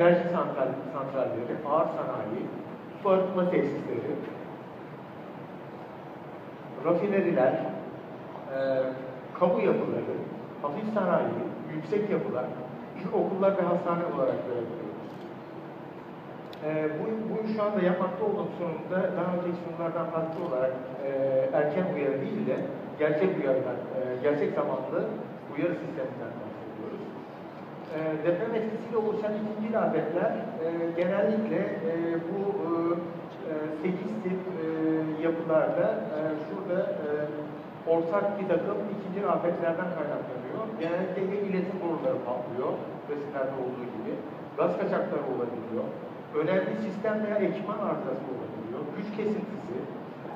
enerji santral, santralleri, ağır sanayi, arıtma tesisleri, rafineriler, e, kamu yapıları, hafif sanayi, yüksek yapılar, okullar ve hastane olarak görebiliyoruz. E, bu, bu şu anda yapmakta olduğum sunumda daha önceki sunumlardan farklı olarak e, erken uyarı değil de gerçek uyarıdan, e, gerçek zamanlı uyarı sisteminden bahsediyoruz. E, deprem etkisiyle oluşan ikinci afetler e, genellikle e, bu e, 8 tip e, yapılarda e, şurada e, ortak bir takım ikinci afetlerden kaynaklanıyor. Genellikle ya iletim boruları patlıyor, resimlerde olduğu gibi, gaz kaçakları olabiliyor, önemli sistem veya ekipman arızası olabiliyor, güç kesintisi,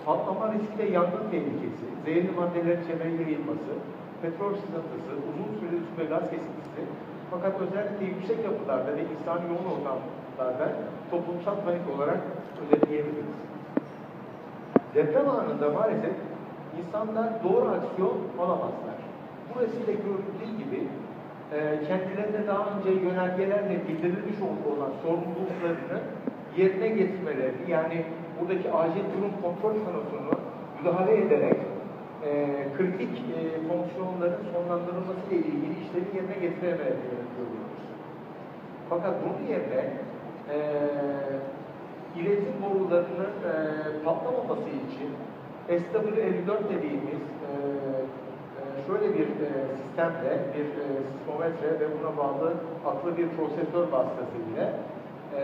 patlama riski ve yangın tehlikesi, zehirli maddelerin çevreye yayılması, petrol sızıntısı, uzun süreli su gaz kesintisi, fakat özellikle yüksek yapılarda ve insan yoğun ortamlarda toplumsal panik olarak özetleyebiliriz. Deprem anında maalesef insanlar doğru aksiyon alamazlar. Bu resimde görüldüğü gibi e, kendilerine daha önce yönergelerle bildirilmiş olan sorumluluklarını yerine getirmeleri, yani buradaki acil durum kontrol panosunu müdahale ederek e, kritik e, fonksiyonların sonlandırılması ile ilgili işleri yerine getiremediğini. Fakat bunun yerine e, iletim borularının e, patlamaması için SW54 dediğimiz e, e, şöyle bir e, sistemle, bir e, sismometre ve buna bağlı aklı bir prosesör vasıtasıyla e,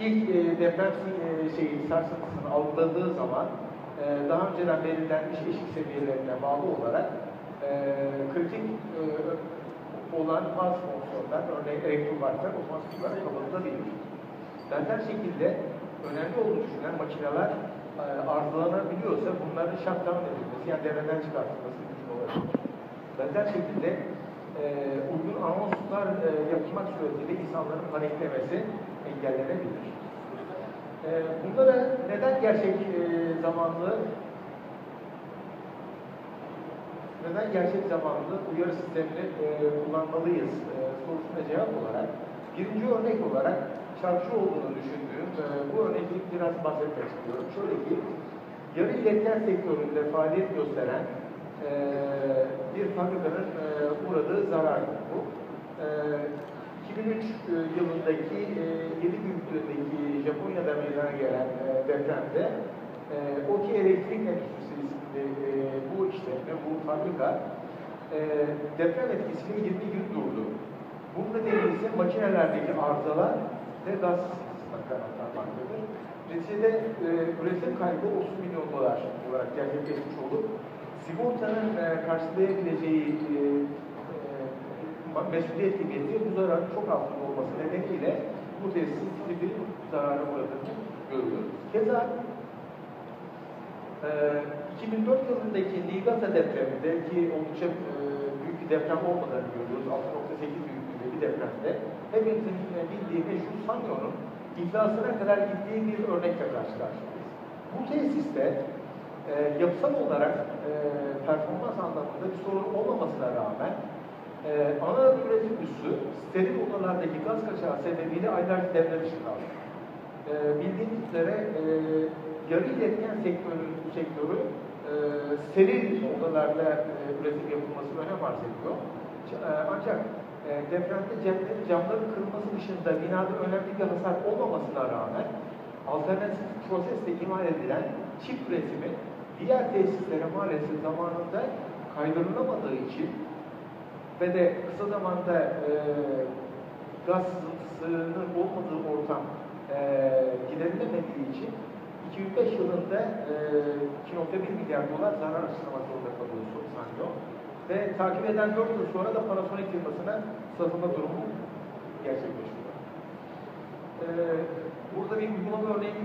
ilk e, deprem e, şeyi, sarsıntısını algıladığı zaman e, daha önceden belirlenmiş eşik seviyelerine bağlı olarak e, kritik e, olan bazı fonksiyonlar, örneğin elektrobarlar otomatik olarak kapatılabilir. Benzer şekilde önemli olduğunu düşünen makineler e, arızalanabiliyorsa bunların shutdown edilmesi, yani devreden çıkartılması mümkün olabilir. Benzer şekilde e, uygun anonslar e, yapılmak suretiyle insanların paniklemesi engellenebilir. E, bunlara neden gerçek e, zamanlı neden gerçek zamanlı uyarı sistemini e, kullanmalıyız e, sorusuna cevap olarak birinci örnek olarak çarşı olduğunu düşündüğüm bu örneklik biraz bahsetmek istiyorum. Şöyle ki yarı iletken sektöründe faaliyet gösteren bir fabrikanın uğradığı zarar bu. E, 2003 e, yılındaki e, 7 büyüklüğündeki Japonya'da meydana gelen e, depremde e, OKI Elektrik Endüstrisi e, bu işletme, bu fabrika e, deprem etkisiyle 20 gün durdu. Bunun nedeni ise makinelerdeki arızalar ve gaz kaynaklanmaktadır. Neticede e, üretim kaybı 30 milyon dolar olarak gerçekleşmiş olup sigortanın e, karşılayabileceği e, e, mesuliyet kimiyeti bu zararın çok altında olması nedeniyle bu tesisin ciddi bir zarara uğradığını görüyoruz. Keza e, 2004 yılındaki Niigata depreminde ki oldukça e, büyük bir deprem olmadığını görüyoruz. 6.8 büyüklüğünde bir depremde. Hepimizin bildiği meşhur Sanyo'nun iflasına kadar gittiği bir örnekle karşı karşıyayız. Bu tesiste e, yapısal olarak e, performans anlamında bir sorun olmamasına rağmen e, ana üretim üssü steril odalardaki gaz kaçağı sebebiyle aylarca devre dışı kaldı. E, bildiğiniz üzere e, yarı iletken sektörü, sektörü e, steril odalarda e, üretim yapılması önem arz ediyor. E, ancak e, depremde ceplerin camların kırılması dışında binada önemli bir hasar olmamasına rağmen alternatif prosesle imal edilen çift üretimi diğer tesislere maalesef zamanında kaydırılamadığı için ve de kısa zamanda e, gaz sızıntısının olmadığı ortam e, giderilemediği için 2005 yılında e, 2.1 milyar dolar zarar açıklamak zorunda kalıyor Sanyo. Ve takip eden 4 yıl sonra da Panasonic firmasına satılma durumu gerçekleşiyor. E, burada bir uygulama örneğini